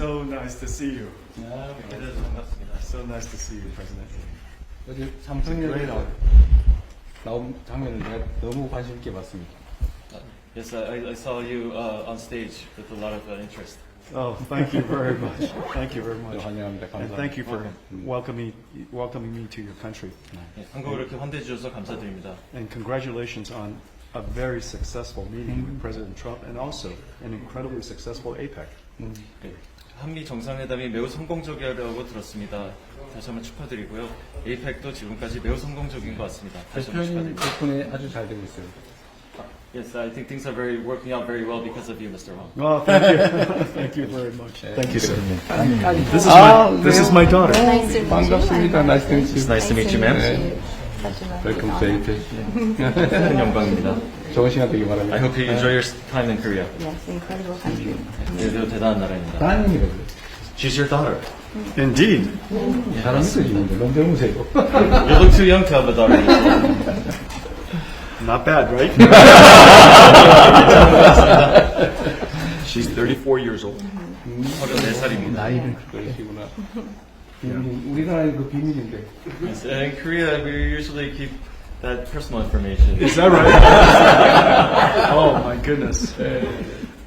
So nice to see you. 뵙게 돼서 반갑습니다. So nice to see you, President. 어제 삼성역에 나온 장면을 내가 너무 관심 있게 봤습니다. Yes, I, I saw you uh, on stage with a lot of uh, interest. Oh, thank you very much. Thank you very much. 환영합니다. And 감사합니다. thank you for welcoming welcoming me to your country. 예, 한국을 이렇게 환대해 주셔서 감사드립니다. And congratulations on a very successful meeting with President Trump and also an incredibly successful APEC. 예, 한미 정상회담이 매우 성공적이라고 들었습니다. 다시 한번 축하드리고요. 에이펙도 지금까지 매우 성공적인 것 같습니다. 다시 한번 대표님 축하드립니다. 덕분에 아주 잘 되고 있어요. Yes, I think things are very working out very well because of you, Mr. Wang. Oh, thank you. thank you very much. Thank you, sir. This is 아, my this is 네. my daughter. Nice to meet you. 반갑습니다. 나이스 트 미츠. Nice to meet you, ma'am. 투 에이페. 큰 영광입니다. 좋은 시간 되길 I 바랍니다. hope you enjoy your time in Korea. Yes, incredible country. 네, 대단한 나라입니다. 따님이거든요. She's your daughter. Indeed. 사람 있어지는데 너무 젊으세요. You look too young to have a daughter. Not bad, right? She's 34 years old. 34살입니다. 나이를 그러시구나. 비밀, 우리나라의 그 비밀인데. Yes, in Korea, we usually keep that personal information. Is that right? oh my goodness.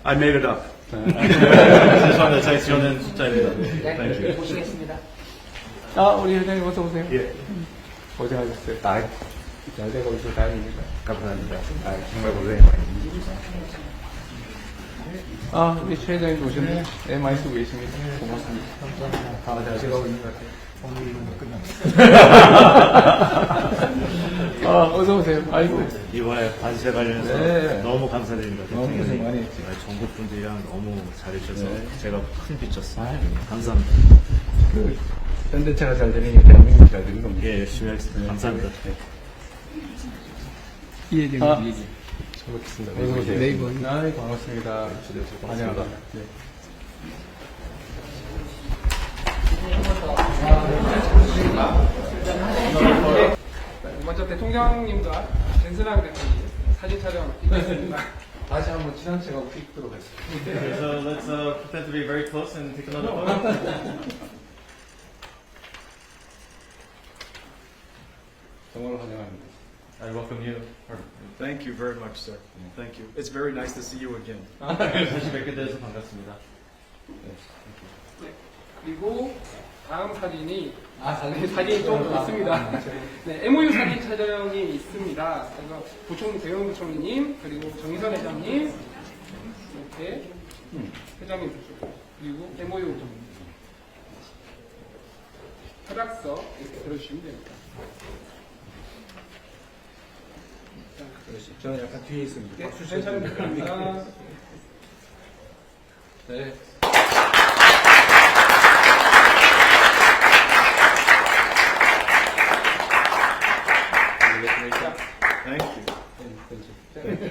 I made it up. 죄송합니다. 제가 지어낸 숫자입니다. Thank you. 보시겠습니다. 아, 우리 회장님 어서 오세요. 예. 고생하셨어요. 아, 잘 되고 있어 다행입니다. 감사합니다. 아, 정말 고생 많이. 아, 우리 최 회장님도 오셨네. 네, 많이 쓰고 계십니다. 고맙습니다. 아, 잘 돼가고 있는 것 같아요. 아, 어서 오세요. 아이고. 이번에 관세 관련해서 네. 너무 감사드립니다. 너무 고생 대통령님. 많이 했지. 네, 전국 분들이랑 너무 잘해주셔서 네. 제가 큰 빚졌습니다. 아유. 감사합니다. 그, 현대차가 잘 되니 대한민국이 잘 되는 겁니다. 예, 열심히 하겠습니다. 감사합니다. 아, 잘 먹겠습니다. 어서 오세요. 네이버. 아, 반갑습니다. 환영합니다. 네. 먼저 대통령님과 젠슨랑 대통령 사진 촬영 있겠습니다. 다시 한번 친한 척하고 찍도록 하겠습니다. So let's uh, pretend to be very close and take another photo. 정말 환영합니다. I welcome you. Thank you very much, sir. Thank you. It's very nice to see you again. 다시 뵙게 돼서 반갑습니다. 네, 그리고 다음 사진이 아, 네, 사진이 좀 있습니다. 네, MOU 사진 촬영이 있습니다. 그래서 부총 대형 부총리님 그리고 정의선 회장님 이렇게 회장님 그리고 MOU 협약서 이렇게 들어주시면 됩니다. 저는 약간 뒤에 있습니다. 네, 됩니다. 네.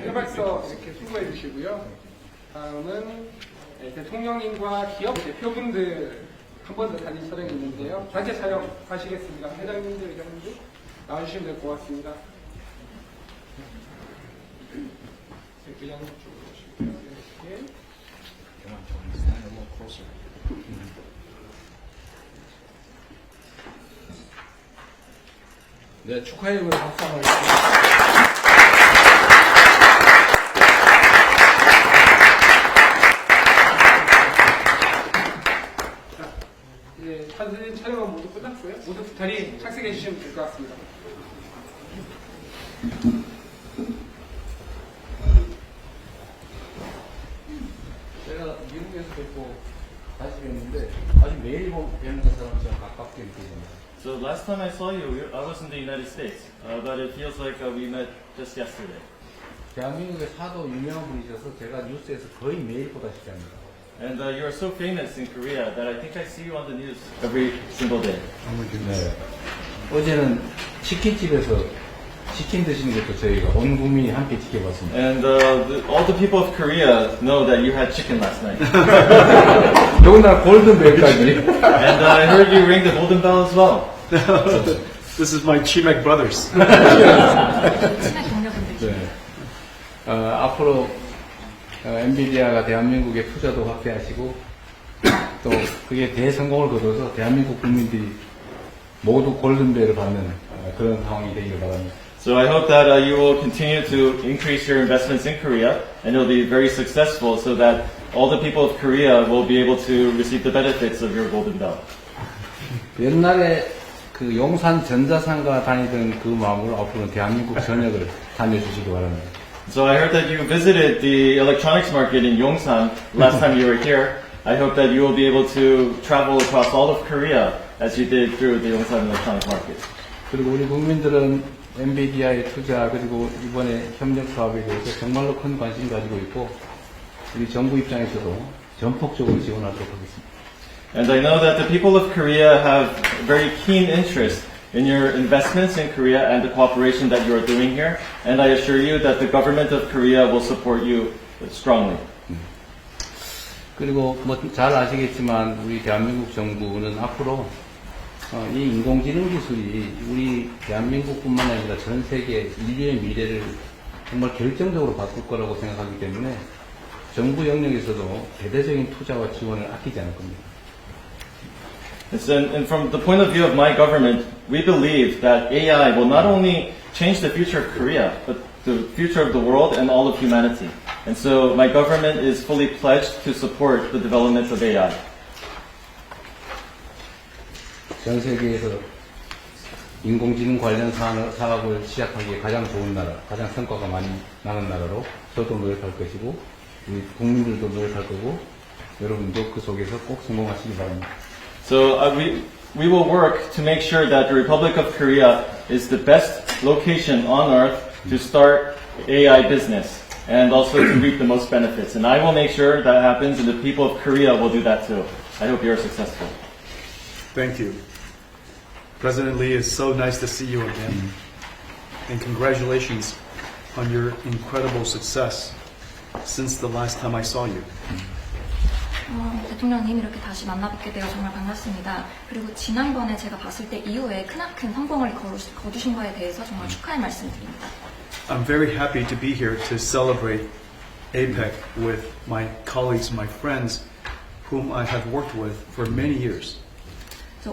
협약서 이렇게 수고해 주시고요. 다음은 네, 대통령님과 기업 대표분들 한 번더 사진 촬영이 있는데요. 단체 촬영 하시겠습니다. 회장님들, 회장님들 나와주시면 될 것 같습니다. 네, 회장님 쪽으로 오시고요. 이렇게. 네, 축하해 주고 박수 한번. 이제 사진 촬영은 모두 끝났고요. 모두 자리에 착석해 주시면 될 것 같습니다. last time I saw you, I was in the United States, uh, but it feels like uh, we met just yesterday. 대한민국의 사도 유명한 분이셔서 제가 뉴스에서 거의 매일 보다시피 합니다. And uh, you are so famous in Korea that I think I see you on the news every single day. 네. 어제는 치킨집에서 치킨 드시는 것도 저희가 온 국민이 함께 지켜봤습니다. And uh, the, all the people of Korea know that you had chicken last night. 더군다나 골든벨까지. and uh, I heard you ring the golden bell as well. This is my Chimek brothers. 치맥 동료분들. 네. 어, 앞으로 어, 엔비디아가 대한민국의 투자도 확대하시고 또 그게 대성공을 거둬서 대한민국 국민들이 모두 골든벨을 받는 어, 그런 상황이 되기를 바랍니다. So I hope that uh, you will continue to increase your investments in Korea and it'll be very successful so that all the people of Korea will be able to receive the benefits of your golden bell. 옛날에 그 용산 전자상가 다니던 그 마음으로 앞으로는 대한민국 전역을 다녀주시기 바랍니다. So I heard that you visited the electronics market in Yongsan last time you were here. I hope that you will be able to travel across all of Korea as you did through the Yongsan electronic market. 그리고 우리 국민들은 엔비디아의 투자 그리고 이번에 협력 사업에 대해서 정말로 큰 관심 가지고 있고 우리 정부 입장에서도 전폭적으로 지원하도록 하겠습니다. And I know that the people of Korea have very keen interest in your investments in Korea and the cooperation that you are doing here. And I assure you that the government of Korea will support you strongly. 그리고 뭐 잘 아시겠지만 우리 대한민국 정부는 앞으로 어, 이 인공지능 기술이 우리 대한민국뿐만 아니라 전 세계 인류의 미래를 정말 결정적으로 바꿀 거라고 생각하기 때문에 정부 영역에서도 대대적인 투자와 지원을 아끼지 않을 겁니다. And, so- and from the point of view of my government, we believe that AI will not only change the future of Korea, but the future of the world and all of humanity. And so my government is fully pledged to support the development of AI. 전 세계에서 인공지능 관련 사업- 사업을 시작하기에 가장 좋은 나라, 가장 성과가 많이 나는 나라로 저도 노력할 것이고 우리 국민들도 노력할 거고 여러분도 그 속에서 꼭 성공하시기 바랍니다. So uh, we, we will work to make sure that the Republic of Korea is the best location on earth to start AI business and also to reap the most benefits. And I will make sure that happens and the people of Korea will do that too. I hope you are successful. Thank you. President Lee, it's so nice to see you again. And congratulations on your incredible success since the last time I saw you. 어, 대통령님 이렇게 다시 만나뵙게 되어 정말 반갑습니다. 그리고 지난번에 제가 봤을 때 이후에 크나큰 성공을 거두- 거두신 거에 대해서 정말 축하의 말씀드립니다. I'm very happy to be here to celebrate APEC with my colleagues, my friends, whom I have worked with for many years.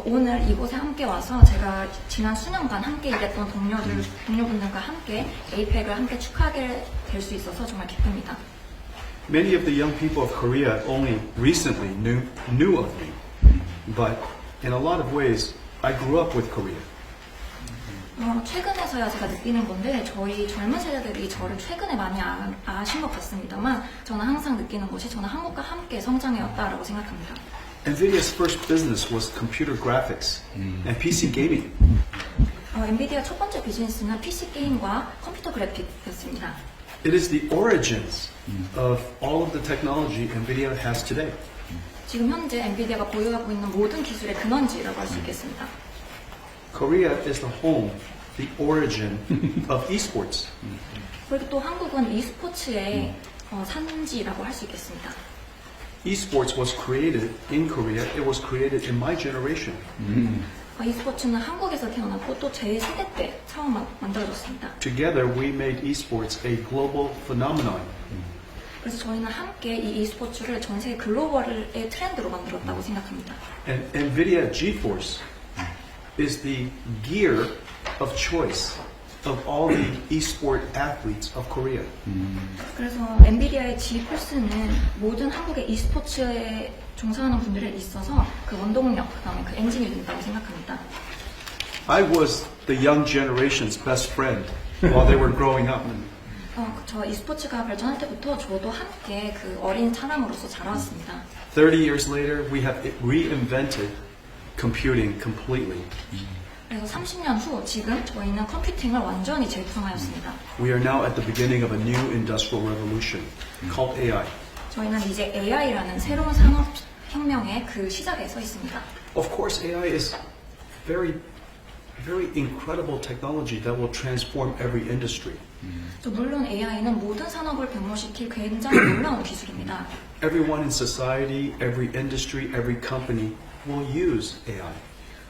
오늘 이곳에 함께 와서 제가 지난 수년간 함께 일했던 동료들, 동료분들과 함께 에이펙을 함께 축하하게 될 수 있어서 정말 기쁩니다. Many of the young people of Korea only recently knew, knew of me, but in a lot of ways, I grew up with Korea. 어, 최근에서야 제가 느끼는 건데 저희 젊은 세대들이 저를 최근에 많이 아, 아신 것 같습니다만 저는 항상 느끼는 것이 저는 한국과 함께 성장해왔다라고 생각합니다. NVIDIA's first business was computer graphics and PC gaming. 어, 엔비디아 첫 번째 비즈니스는 PC 게임과 컴퓨터 그래픽이었습니다. It is the origins of all of the technology NVIDIA has today. 지금 현재 엔비디아가 보유하고 있는 모든 기술의 근원지라고 할 수 있겠습니다. Korea is the home, the origin of esports. 그리고 또 한국은 e스포츠의 어, 산지라고 할 수 있겠습니다. Esports was created in Korea. It was created in my generation. 어, e스포츠는 한국에서 태어났고 또제 세대 때 처음 만- 만들어졌습니다. Together, we made esports a global phenomenon. 그래서 저희는 함께 이 e스포츠를 전 세계 글로벌의 트렌드로 만들었다고 생각합니다. And NVIDIA GeForce is the gear of choice of all the esport athletes of Korea. 그래서 엔비디아의 G플스는 모든 한국의 e스포츠에 종사하는 분들에 있어서 그 원동력, 그다음에 그 엔진이 된다고 생각합니다. I was the young generation's best friend while they were growing up. 어, 저 e스포츠가 발전할 때부터 저도 함께 그 어린 사람으로서 자라왔습니다. 30 years later, we have reinvented computing completely. 그래서 30년 후 지금 저희는 컴퓨팅을 완전히 재구성하였습니다. We are now at the beginning of a new industrial revolution called AI. 저희는 이제 AI라는 새로운 산업 혁명의 그 시작에 서 있습니다. Of course, AI is very, very incredible technology that will transform every industry. 또 물론 AI는 모든 산업을 변모시킬 굉장히 놀라운 기술입니다. Everyone in society, every industry, every company will use AI.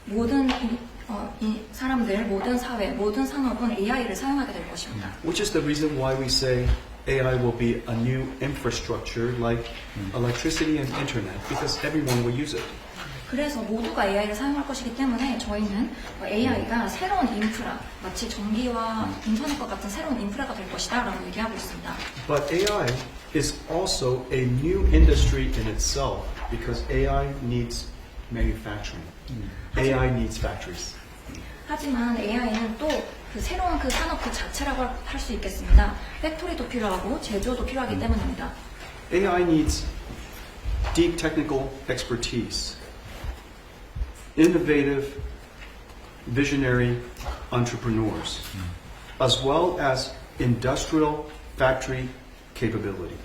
모든 이, 어, 이 사람들, 모든 사회, 모든 산업은 AI를 사용하게 될 것입니다. Which is the reason why we say AI will be a new infrastructure like electricity and internet because everyone will use it. 그래서 모두가 AI를 사용할 것이기 때문에 저희는 AI가 새로운 인프라, 마치 전기와 인터넷과 같은 새로운 인프라가 될 것이다 라고 얘기하고 있습니다. But AI is also a new industry in itself because AI needs manufacturing. AI needs factories. 하지만 AI는 또 그 새로운 그 산업 그 자체라고 할 수 있겠습니다. 팩토리도 필요하고 제조도 필요하기 때문입니다. AI needs deep technical expertise, innovative, visionary entrepreneurs, as well as industrial factory capability.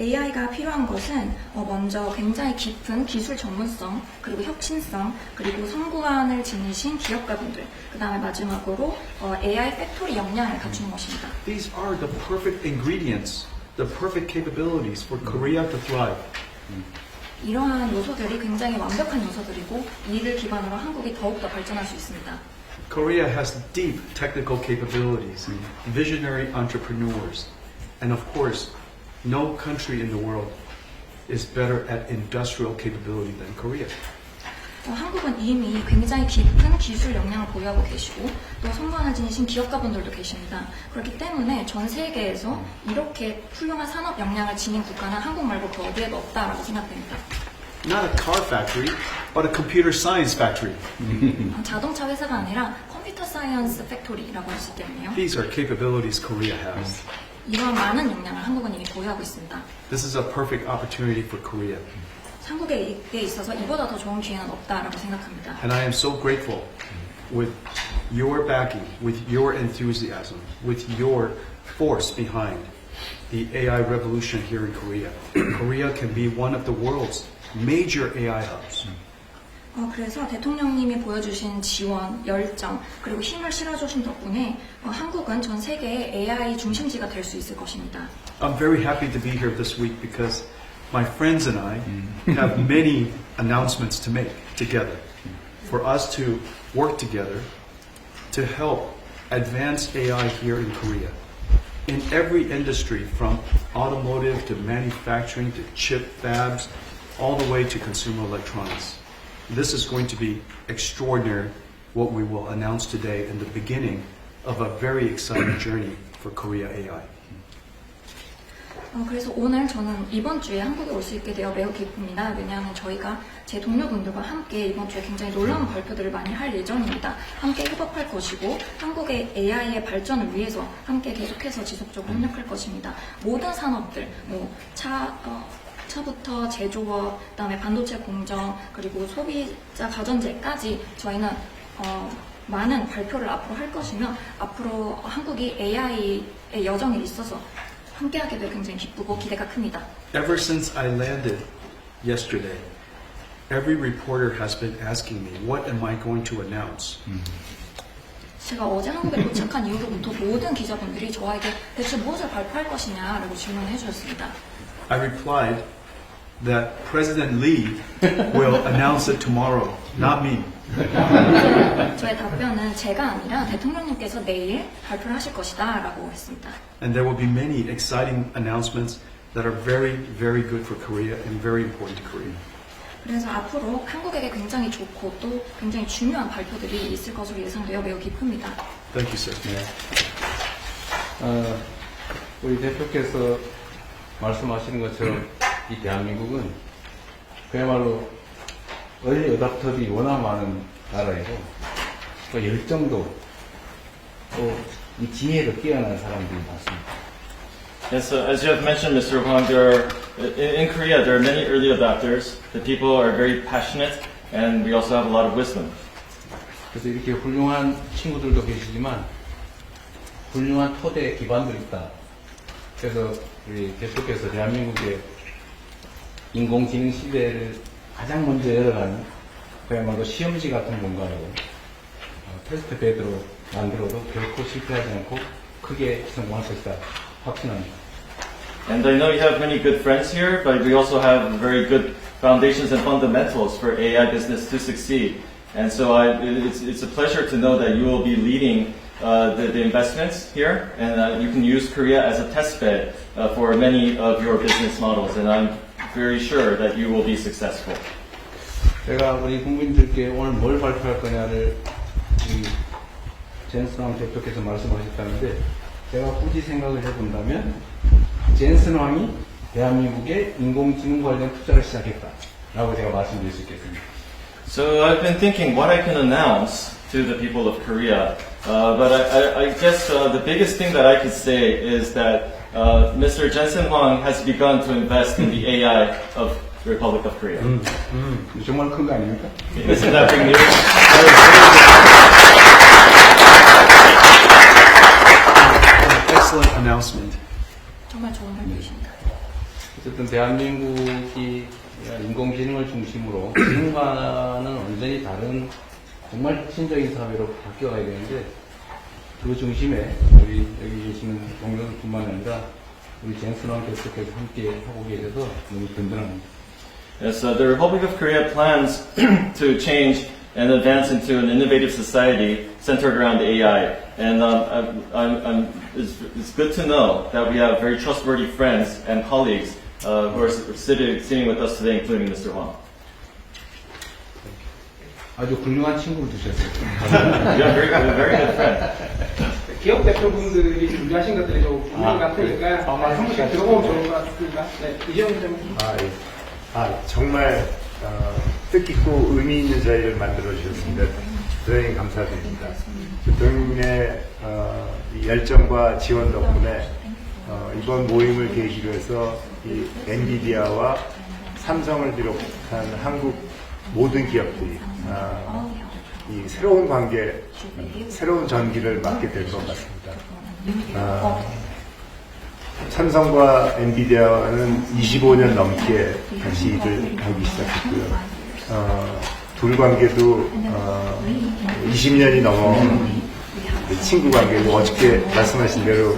AI가 필요한 것은 어, 먼저 굉장히 깊은 기술 전문성, 그리고 혁신성, 그리고 성구관을 지니신 기업가분들, 그 다음에 마지막으로 어, AI 팩토리 역량을 갖추는 것입니다. These are the perfect ingredients, the perfect capabilities for Korea to thrive. 이러한 요소들이 굉장히 완벽한 요소들이고 이를 기반으로 한국이 더욱더 발전할 수 있습니다. Korea has deep technical capabilities, visionary entrepreneurs, and of course, no country in the world is better at industrial capability than Korea. 어, 한국은 이미 굉장히 깊은 기술 역량을 보유하고 계시고 또 성관을 지니신 기업가분들도 계십니다. 그렇기 때문에 전 세계에서 이렇게 훌륭한 산업 역량을 지닌 국가는 한국 말고 그 어디에도 없다라고 생각됩니다. Not a car factory, but a computer science factory. 어, 자동차 회사가 아니라 컴퓨터 사이언스 팩토리라고 할 수 있겠네요. These are capabilities Korea has. 이런 많은 역량을 한국은 이미 보유하고 있습니다. This is a perfect opportunity for Korea. 한국에 있어서 이보다 더 좋은 기회는 없다라고 생각합니다. And I am so grateful with your backing, with your enthusiasm, with your force behind the AI revolution here in Korea. Korea can be one of the world's major AI hubs. 어, 그래서 대통령님이 보여주신 지원, 열정, 그리고 힘을 실어주신 덕분에 어, 한국은 전 세계의 AI 중심지가 될 수 있을 것입니다. I'm very happy to be here this week because my friends and I have many announcements to make together for us to work together to help advance AI here in Korea. In every industry, from automotive to manufacturing to chip fabs, all the way to consumer electronics. This is going to be extraordinary what we will announce today in the beginning of a very exciting journey for Korea AI. 어, 그래서 오늘 저는 이번 주에 한국에 올 수 있게 되어 매우 기쁩니다. 왜냐하면 저희가 제 동료분들과 함께 이번 주에 굉장히 놀라운 발표들을 많이 할 예정입니다. 함께 협업할 것이고 한국의 AI의 발전을 위해서 함께 계속해서 지속적으로 협력할 것입니다. 모든 산업들, 뭐 차, 어, 차부터 제조업, 그다음에 반도체 공정, 그리고 소비자 가전제까지 저희는 어, 많은 발표를 앞으로 할 것이며 앞으로 한국이 AI의 여정에 있어서 함께하게 돼 굉장히 기쁘고 기대가 큽니다. Ever since I landed yesterday, every reporter has been asking me, what am I going to announce? 제가 어제 한국에 도착한 이후로부터 모든 기자분들이 저에게 대체 무엇을 발표할 것이냐라고 질문을 해주셨습니다. I replied that President Lee will announce it tomorrow, not me. 저의 답변은 제가 아니라 대통령님께서 내일 발표를 하실 것이다 라고 했습니다. And there will be many exciting announcements that are very, very good for Korea and very important to Korea. 그래서 앞으로 한국에게 굉장히 좋고 또 굉장히 중요한 발표들이 있을 것으로 예상되어 매우 기쁩니다. Thank you, sir. 네. 어, 우리 대표께서 말씀하시는 것처럼 이 대한민국은 그야말로 얼리 어답터들이 워낙 많은 나라이고 또 열정도 또 이 지혜도 뛰어난 사람들이 많습니다. Yes, so as you have mentioned, Mr. Huang, there are, in, in Korea, there are many early adopters. The people are very passionate, and we also have a lot of wisdom. 그래서 이렇게 훌륭한 친구들도 계시지만 훌륭한 토대 기반도 있다. 그래서 우리 대표께서 대한민국의 인공지능 시대를 가장 먼저 열어가는 그야말로 시험지 같은 공간으로 어, 테스트 베드로 만들어도 결코 실패하지 않고 크게 성공할 것이다 확신합니다. And I know you have many good friends here, but we also have very good foundations and fundamentals for AI business to succeed. And so I, it's, it's a pleasure to know that you will be leading uh, the, the investments here, and uh, you can use Korea as a test bed uh, for many of your business models. And I'm very sure that you will be successful. 제가 우리 국민들께 오늘 뭘 발표할 거냐를 우리 젠슨 왕 대표께서 말씀하셨다는데 제가 굳이 생각을 해본다면 젠슨 왕이 대한민국에 인공지능 관련 투자를 시작했다라고 제가 말씀드릴 수 있겠습니다. So I've been thinking what I can announce to the people of Korea, uh, but I, I, I guess uh, the biggest thing that I could say is that uh, Mr. Jensen Huang has begun to invest in the AI of the Republic of Korea. 정말 큰 거 아닙니까? Isn't that big news? Excellent announcement. 정말 좋은 발표이십니다. 어쨌든 대한민국이 인공지능을 중심으로 지능과는 완전히 다른 정말 혁신적인 사회로 바뀌어가야 되는데 그 중심에 우리 여기 계시는 동료들뿐만 아니라 우리 젠슨왕 대표께서 함께 하고 계셔서 너무 든든합니다. Yes, uh, the Republic of Korea plans to change and advance into an innovative society centered around AI. And um, I'm, I'm, I'm, it's, it's good to know that we have very trustworthy friends and colleagues uh, who are s- sitting, sitting with us today, including Mr. Huang. 아주 훌륭한 친구를 두셨어요. You have very, a very good friend. 기업 대표분들이 준비하신 것들이 좀 분명 아, 같으니까 그래. 아, 한 번씩 들어보면 좋을 것 같습니다. 네, 이재용 좀 아, 예. 아, 정말 어, 뜻깊고 의미 있는 자리를 만들어 주셨습니다. 대단히 감사드립니다. 대통령의 어, 이 열정과 지원 덕분에 어, 이번 모임을 계기로 해서 이 엔비디아와 삼성을 비롯한 한국 모든 기업들이 아, 이 새로운 관계, 새로운 전기를 맞게 될 것 같습니다. 아, 삼성과 엔비디아는 25년 넘게 같이 일을 하기 시작했고요. 어, 둘 관계도 어, 20년이 넘어 친구 관계고 어저께 말씀하신 대로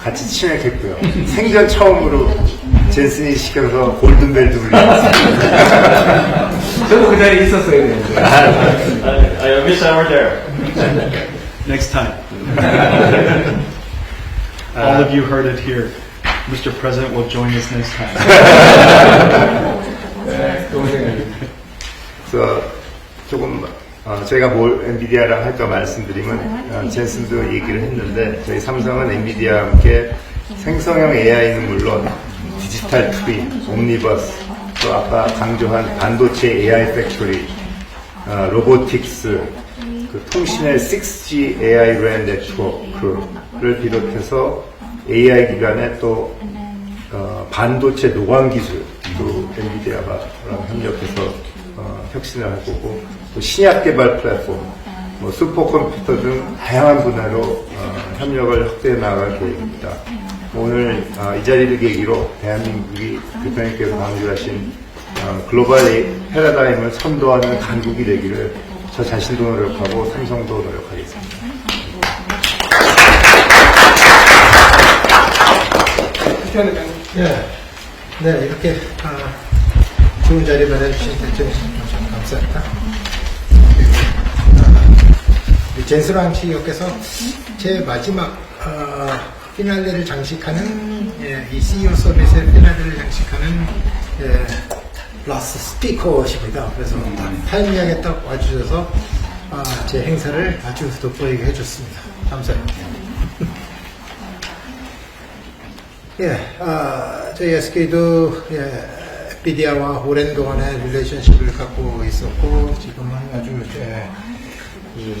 같이 친했겠고요. 생전 처음으로 젠슨이 시켜서 골든벨도 울렸습니다. 저도 그 자리에 있었어야 되는데. I, I wish I were there. Next time. All of you heard it here. Mr. President will join us next time. 생각입니다. 그래서 조금 어, 저희가 뭘 엔비디아랑 할까 말씀드리면 어, 젠슨도 얘기를 했는데 저희 삼성은 엔비디아와 함께 생성형 AI는 물론 디지털 트윈, 옴니버스 또 아까 강조한 반도체 AI 팩토리, 어, 로보틱스, 그 통신의 6G AI 랜 네트워크를 비롯해서 AI 기반의 또 어, 반도체 노광 기술도 엔비디아가 협력해서 어, 혁신을 할 거고 또 신약 개발 플랫폼, 뭐 슈퍼컴퓨터 등 다양한 분야로 어, 협력을 확대해 나갈 계획입니다. 오늘 어, 이 자리를 계기로 대한민국이 대통령께서 강조하신 어, 글로벌 에- 패러다임을 선도하는 강국이 되기를 저 자신도 노력하고 삼성도 노력하겠습니다. 네, 네 이렇게 아, 좋은 자리 마련해주신 대통령 참 감사합니다. 아, 우리 젠스랑 CEO께서 제 마지막 어, 피날레를 장식하는 예, 이 CEO 서비스의 피날레를 장식하는 예, 라스 스피커십니다. 그래서 타이밍하게 딱 와주셔서 아, 제 행사를 아주 돋보이게 해줬습니다. 감사합니다. 예, 아, 저희 SK도 예, 엔비디아와 오랜 동안의 릴레이션십을 갖고 있었고 지금은 아주 예, 그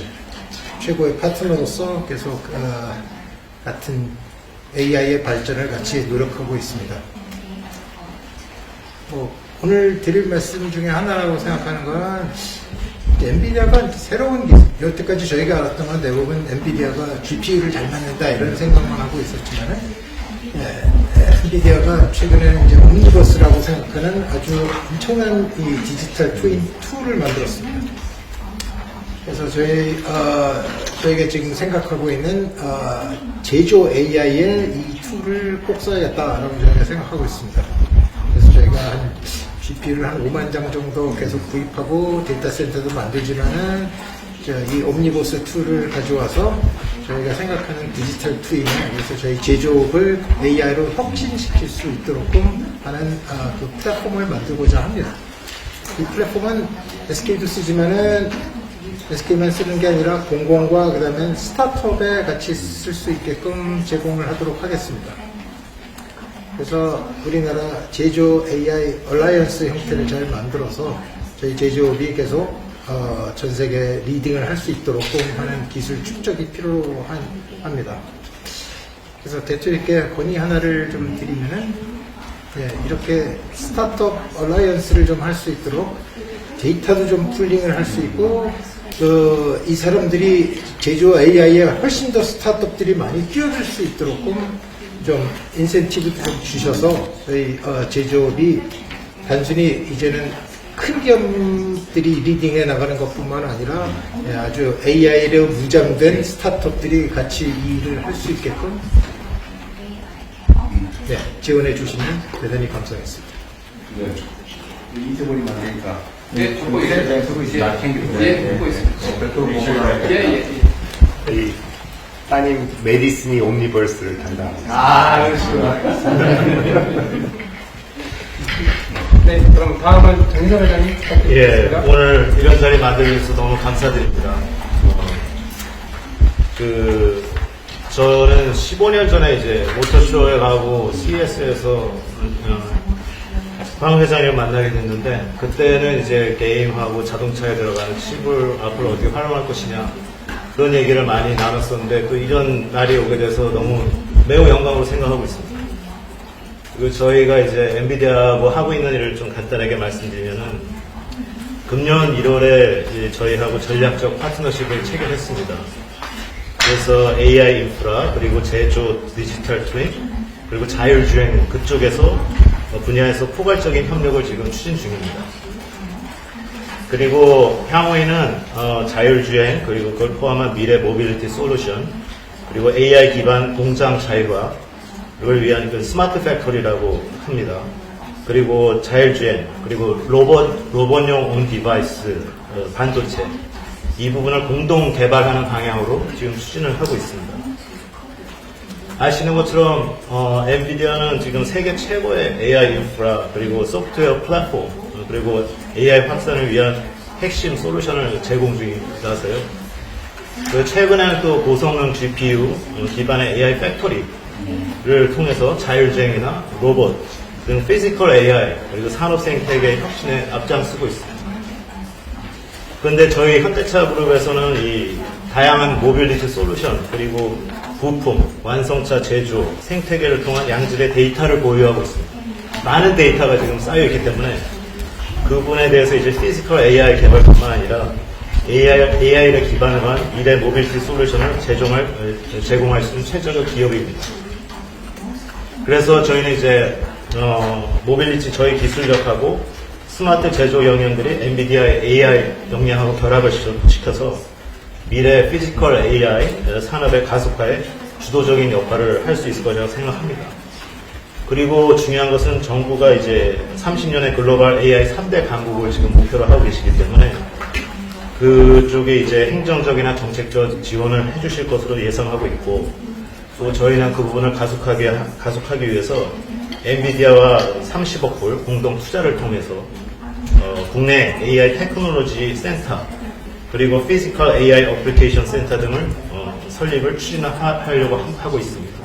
최고의 파트너로서 계속 어, 같은 AI의 발전을 같이 노력하고 있습니다. 뭐, 오늘 드릴 말씀 중에 하나라고 생각하는 건 엔비디아가 새로운 기술, 여태까지 저희가 알았던 건 대부분 엔비디아가 GPU를 잘 만든다 이런 생각만 하고 있었지만은 예, 엔비디아가 최근에 이제 옴니버스라고 생각하는 아주 엄청난 이 디지털 트윈 툴을 만들었습니다. 그래서 저희 어, 저희가 지금 생각하고 있는 어, 제조 AI의 이 툴을 꼭 써야겠다라고 저희가 생각하고 있습니다. 그래서 저희가 한 GPU를 한 5만 장 정도 계속 구입하고 데이터 센터도 만들지만은 저이 옴니버스 툴을 가져와서 저희가 생각하는 디지털 트윈 그래서 저희 제조업을 AI로 혁신시킬 수 있도록 하는 어, 그 플랫폼을 만들고자 합니다. 이 플랫폼은 SK도 쓰지만은 SK만 쓰는 게 아니라 공공과 그다음에 스타트업에 같이 쓸 수 있게끔 제공을 하도록 하겠습니다. 그래서 우리나라 제조 AI 얼라이언스 형태를 잘 만들어서 저희 제조업이 계속 어, 전 세계 리딩을 할 수 있도록 하는 기술 축적이 필요합니다. 그래서 대표님께 건의 하나를 좀 드리면은 예, 이렇게 스타트업 얼라이언스를 좀 할 수 있도록 데이터도 좀 풀링을 할 수 있고 그, 이 사람들이 제조 AI에 훨씬 더 스타트업들이 많이 뛰어들 수 있도록 좀 인센티브도 좀 주셔서 저희 어, 제조업이 단순히 이제는 큰 기업들이 리딩해 나가는 것뿐만 아니라 예, 아주 AI로 무장된 스타트업들이 같이 이 일을 할 수 있게끔 네, 지원해 주시면 대단히 감사하겠습니다. 잊어버리면 안 되니까. 네, 듣고 있어요. 네, 듣고 있어요. 예, 듣고 있습니다. 보고. 예, 예. 저희 따님 메디슨이 옴니버스를 담당합니다. 아, 그러시구나. 네, 그럼 다음은 정선 회장님 예, 부탁드리겠습니다. 오늘 이런 자리 만들기 위해서 너무 감사드립니다. 어, 그, 저는 15년 전에 이제 모터쇼에 가고 CES에서 어, 황 회장님을 만나게 됐는데 그때는 이제 게임하고 자동차에 들어가는 칩을 앞으로 어떻게 활용할 것이냐 그런 얘기를 많이 나눴었는데 또 이런 날이 오게 돼서 너무 매우 영광으로 생각하고 있습니다. 그리고 저희가 이제 엔비디아하고 하고 있는 일을 좀 간단하게 말씀드리면은 금년 1월에 이제 저희하고 전략적 파트너십을 체결했습니다. 그래서 AI 인프라 그리고 제조 디지털 트윈 그리고 자율주행 그쪽에서 어, 분야에서 포괄적인 협력을 지금 추진 중입니다. 그리고 향후에는 어, 자율주행 그리고 그걸 포함한 미래 모빌리티 솔루션 그리고 AI 기반 공장 자율화 를 위한 그 스마트 팩토리라고 합니다. 그리고 자율주행, 그리고 로봇, 로봇용 온 디바이스, 어, 반도체, 이 부분을 공동 개발하는 방향으로 지금 추진을 하고 있습니다. 아시는 것처럼, 어, 엔비디아는 지금 세계 최고의 AI 인프라, 그리고 소프트웨어 플랫폼, 어, 그리고 AI 확산을 위한 핵심 솔루션을 제공 중이라서요. 그 최근에는 또 고성능 GPU 어, 기반의 AI 팩토리, 를 통해서 자율주행이나 로봇 등 피지컬 AI 그리고 산업 생태계 혁신에 앞장서고 있습니다. 그런데 저희 현대차 그룹에서는 이 다양한 모빌리티 솔루션 그리고 부품, 완성차 제조, 생태계를 통한 양질의 데이터를 보유하고 있습니다. 많은 데이터가 지금 쌓여 있기 때문에 그 부분에 대해서 이제 피지컬 AI 개발뿐만 아니라 AI, AI를 기반으로 한 미래 모빌리티 솔루션을 제공할, 어, 제공할 수 있는 최적의 기업입니다. 그래서 저희는 이제 어, 모빌리티 저희 기술력하고 스마트 제조 영역들이 엔비디아의 AI 역량하고 결합을 시- 시켜서 미래 피지컬 AI 산업의 가속화에 주도적인 역할을 할 수 있을 거라고 생각합니다. 그리고 중요한 것은 정부가 이제 30년의 글로벌 AI 3대 강국을 지금 목표로 하고 계시기 때문에 그쪽에 이제 행정적이나 정책적 지원을 해주실 것으로 예상하고 있고 또 저희는 그 부분을 가속하게, 가속하기 위해서 엔비디아와 30억 불 공동 투자를 통해서 어, 국내 AI 테크놀로지 센터 그리고 피지컬 AI 어플리케이션 센터 등을 어, 설립을 추진하려고 하- 하고 있습니다.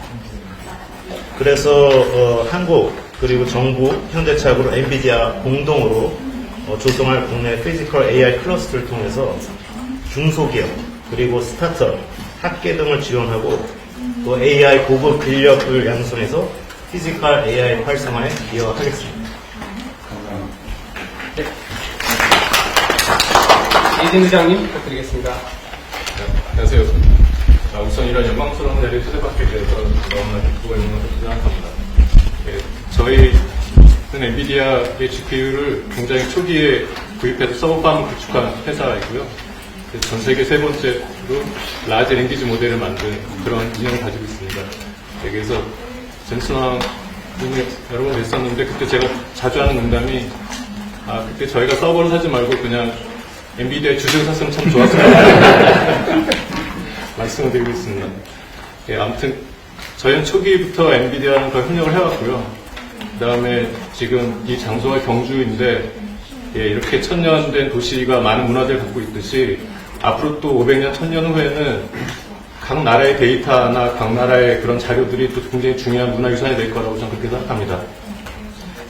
그래서 어, 한국 그리고 정부 현대차하고 엔비디아 공동으로 어, 조성할 국내 피지컬 AI 클러스터를 통해서 중소기업 그리고 스타트업, 학계 등을 지원하고 또 AI 고급 인력을 양성해서 피지컬 AI 활성화에 기여하겠습니다. 이진 부장님 부탁드리겠습니다. 안녕하세요. 아, 우선 이런 영광스러운 자리에 초대받게 돼서 너무나 기쁘고 영광스럽게 생각합니다. 예, 저희는 엔비디아의 GPU를 굉장히 초기에 구입해서 서버팜을 구축한 회사이고요. 전 세계 세 번째로 라지 랭귀지 모델을 만든 그런 인형을 가지고 있습니다. 예, 그래서 젠슨왕님이 여러 번 뵀었는데 그때 제가 자주 하는 농담이 아 그때 저희가 서버를 사지 말고 그냥 엔비디아의 주식을 샀으면 참 좋았을 것 같아요. 말씀을 드리고 있습니다. 예, 아무튼 저희는 초기부터 엔비디아랑 거의 협력을 해왔고요. 그 다음에 지금 이 장소가 경주인데 예, 이렇게 천년 된 도시가 많은 문화재를 갖고 있듯이 앞으로 또 500년, 1000년 후에는 각 나라의 데이터나 각 나라의 그런 자료들이 또 굉장히 중요한 문화유산이 될 거라고 저는 그렇게 생각합니다.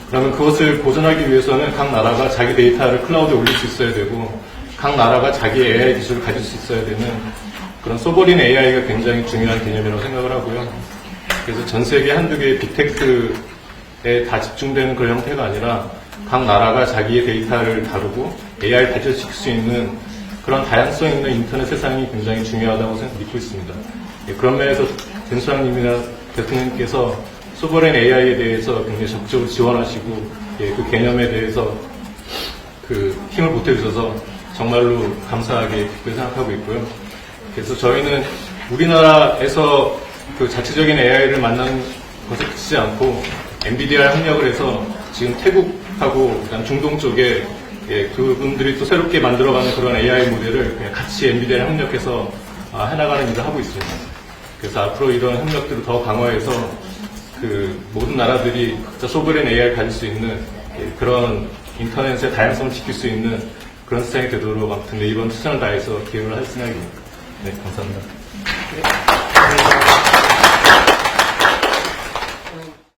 그러면 그것을 보존하기 위해서는 각 나라가 자기 데이터를 클라우드에 올릴 수 있어야 되고 각 나라가 자기 AI 기술을 가질 수 있어야 되는 그런 소버린 AI가 굉장히 중요한 개념이라고 생각을 하고요. 그래서 전 세계 한두 개의 빅테크에 다 집중되는 그런 형태가 아니라 각 나라가 자기의 데이터를 다루고 AI를 발전시킬 수 있는 그런 다양성 있는 인터넷 세상이 굉장히 중요하다고 생각, 믿고 있습니다. 예, 그런 면에서 댄수장님이나 대통령님께서 소버렌 AI에 대해서 굉장히 적극적으로 지원하시고 예, 그 개념에 대해서 그 힘을 보태주셔서 정말로 감사하게 기쁘게 생각하고 있고요. 그래서 저희는 우리나라에서 그 자체적인 AI를 만나는 것에 그치지 않고 엔비디아 협력을 해서 지금 태국하고 중동 쪽에 예, 그분들이 또 새롭게 만들어가는 그런 AI 모델을 그냥 같이 엔비디아랑 협력해서 아, 해나가는 일을 하고 있습니다. 그래서 앞으로 이런 협력들을 더 강화해서 그 모든 나라들이 각자 소브렌 AI를 가질 수 있는 예, 그런 인터넷의 다양성을 지킬 수 있는 그런 세상이 되도록 아무튼 네이버는 최선을 다해서 기여를 할 생각입니다. 네, 감사합니다.